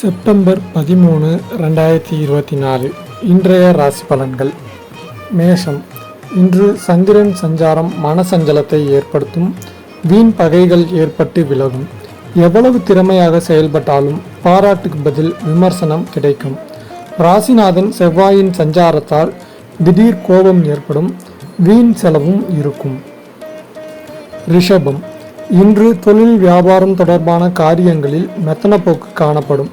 September பதிமூணு ரெண்டாயிரத்தி இருபத்தி நாலு. இன்றைய ராசி பலன்கள். மேஷம். இன்று சந்திரன் சஞ்சாரம் மனசஞ்சலத்தை ஏற்படுத்தும். வீண் பகைகள் ஏற்பட்டு விலகும். எவ்வளவு திறமையாக செயல்பட்டாலும் பாராட்டுக்கு பதில் விமர்சனம் கிடைக்கும். ராசிநாதன் செவ்வாயின் சஞ்சாரத்தால் திடீர் கோபம் ஏற்படும். வீண் செலவும் இருக்கும். ரிஷபம். இன்று தொழில் வியாபாரம் தொடர்பான காரியங்களில் மெத்தனப்போக்கு காணப்படும்.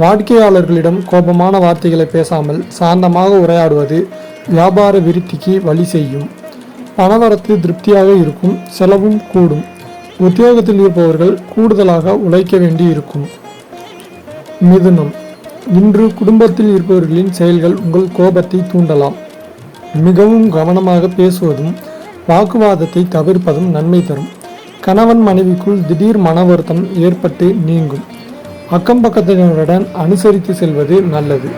வாடிக்கையாளர்களிடம் கோபமான வார்த்தைகளை பேசாமல் சாந்தமாக உரையாடுவது வியாபார விருத்திக்கு வழி செய்யும். பணவரத்து திருப்தியாக இருக்கும் செலவும் கூடும். உத்தியோகத்தில் இருப்பவர்கள் கூடுதலாக உழைக்க வேண்டி இருக்கும். மிதுனம். இன்று குடும்பத்தில் இருப்பவர்களின் செயல்கள் உங்கள் கோபத்தை தூண்டலாம். மிகவும் கவனமாக பேசுவதும் வாக்குவாதத்தை தவிர்ப்பதும் நன்மை தரும். கணவன் மனைவிக்குள் திடீர் மன வருத்தம் ஏற்பட்டு நீங்கும். அக்கம் பக்கத்தினருடன் அனுசரித்து செல்வது நல்லது.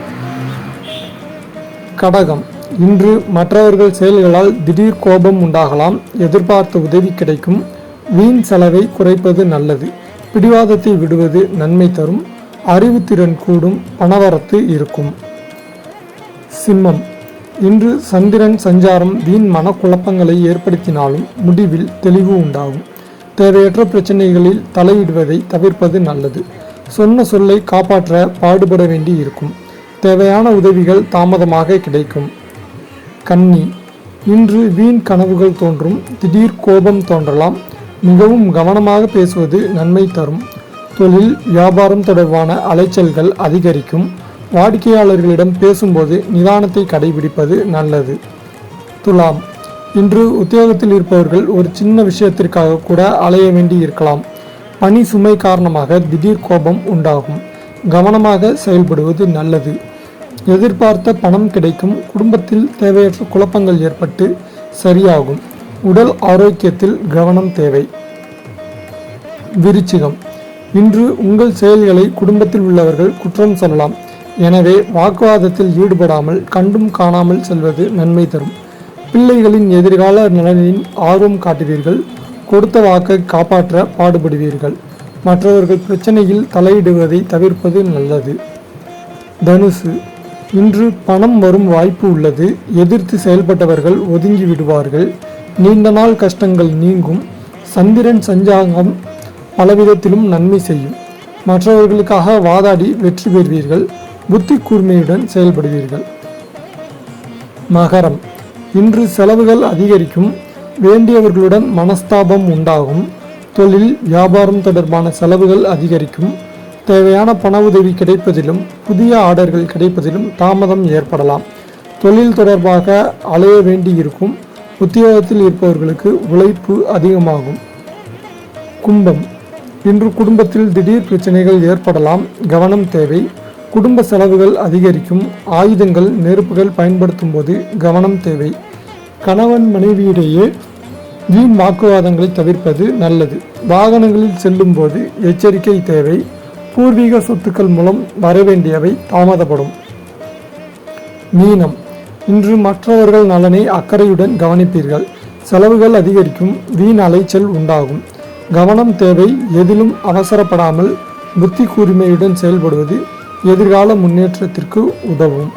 கடகம். இன்று மற்றவர்கள் செயல்களால் திடீர் கோபம் உண்டாகலாம். எதிர்பார்த்த உதவி கிடைக்கும். வீண் செலவை குறைப்பது நல்லது. பிடிவாதத்தை விடுவது நன்மை தரும். அறிவுத்திறன் கூடும். பணவரத்து இருக்கும். சிம்மம். இன்று சந்திரன் சஞ்சாரம் வீண் மனக்குழப்பங்களை ஏற்படுத்தினாலும் முடிவில் தெளிவு உண்டாகும். தேவையற்ற பிரச்சனைகளில் தலையிடுவதை தவிர்ப்பது நல்லது. சொன்ன சொல்லை காப்பாற்ற பாடுபட வேண்டி இருக்கும் தேவையான உதவிகள் தாமதமாக கிடைக்கும். கன்னி இன்று வீண் கனவுகள் தோன்றும் திடீர் கோபம் தோன்றலாம். மிகவும் கவனமாக பேசுவது நன்மை தரும். தொழில் வியாபாரம் தொடர்பான அலைச்சல்கள் அதிகரிக்கும். வாடிக்கையாளர்களிடம் பேசும்போது நிதானத்தை கடைபிடிப்பது நல்லது. துலாம் இன்று உத்தியோகத்தில் இருப்பவர்கள் ஒரு சின்ன விஷயத்திற்காக கூட அலைய வேண்டி இருக்கலாம் பணி சுமை காரணமாக திடீர் கோபம் உண்டாகும். கவனமாக செயல்படுவது நல்லது. எதிர்பார்த்த பணம் கிடைக்கும். குடும்பத்தில் தேவையற்ற குழப்பங்கள் ஏற்பட்டு சரியாகும். உடல் ஆரோக்கியத்தில் கவனம் தேவை. விருச்சிகம். இன்று உங்கள் செயல்களை குடும்பத்தில் உள்ளவர்கள் குற்றம் சொல்லலாம். எனவே வாக்குவாதத்தில் ஈடுபடாமல் கண்டும் காணாமல் செல்வது நன்மை தரும். பிள்ளைகளின் எதிர்கால நலனின் ஆர்வம் காட்டுவீர்கள். கொடுத்த வாக்கை காப்பாற்ற பாடுபடுவீர்கள். மற்றவர்கள் பிரச்சனையில் தலையிடுவதை தவிர்ப்பது நல்லது. தனுசு இன்று பணம் வரும் வாய்ப்பு உள்ளது. எதிர்த்து செயல்பட்டவர்கள் ஒதுங்கி விடுவார்கள். நீண்ட நாள் கஷ்டங்கள் நீங்கும். சந்திரன் சஞ்சாங்கம் பலவிதத்திலும் நன்மை செய்யும். மற்றவர்களுக்காக வாதாடி வெற்றி பெறுவீர்கள். புத்தி கூர்மையுடன் செயல்படுவீர்கள். மகரம் இன்று செலவுகள் அதிகரிக்கும். வேண்டியவர்களுடன் மனஸ்தாபம் உண்டாகும். தொழில் வியாபாரம் தொடர்பான செலவுகள் அதிகரிக்கும். தேவையான பண உதவி கிடைப்பதிலும் புதிய ஆர்டர்கள் கிடைப்பதிலும் தாமதம் ஏற்படலாம். தொழில் தொடர்பாக அலைய வேண்டி இருக்கும் உத்தியோகத்தில் இருப்பவர்களுக்கு உழைப்பு அதிகமாகும். கும்பம். இன்று குடும்பத்தில் திடீர் பிரச்சனைகள் ஏற்படலாம். கவனம் தேவை. குடும்ப செலவுகள் அதிகரிக்கும். ஆயுதங்கள் நெருப்புகள் பயன்படுத்தும் போது கவனம் தேவை. கணவன் மனைவியிடையே வீண் வாக்குவாதங்களை தவிர்ப்பது நல்லது. வாகனங்களில் செல்லும் போது எச்சரிக்கை தேவை. பூர்வீக சொத்துக்கள் மூலம் வரவேண்டியவை தாமதப்படும். மீனம். இன்று மற்றவர்கள் நலனை அக்கறையுடன் கவனிப்பீர்கள். செலவுகள் அதிகரிக்கும். வீண் அலைச்சல் உண்டாகும். கவனம் தேவை. எதிலும் அவசரப்படாமல் புத்தி கூர்மையுடன் செயல்படுவது எதிர்கால முன்னேற்றத்திற்கு உதவும்.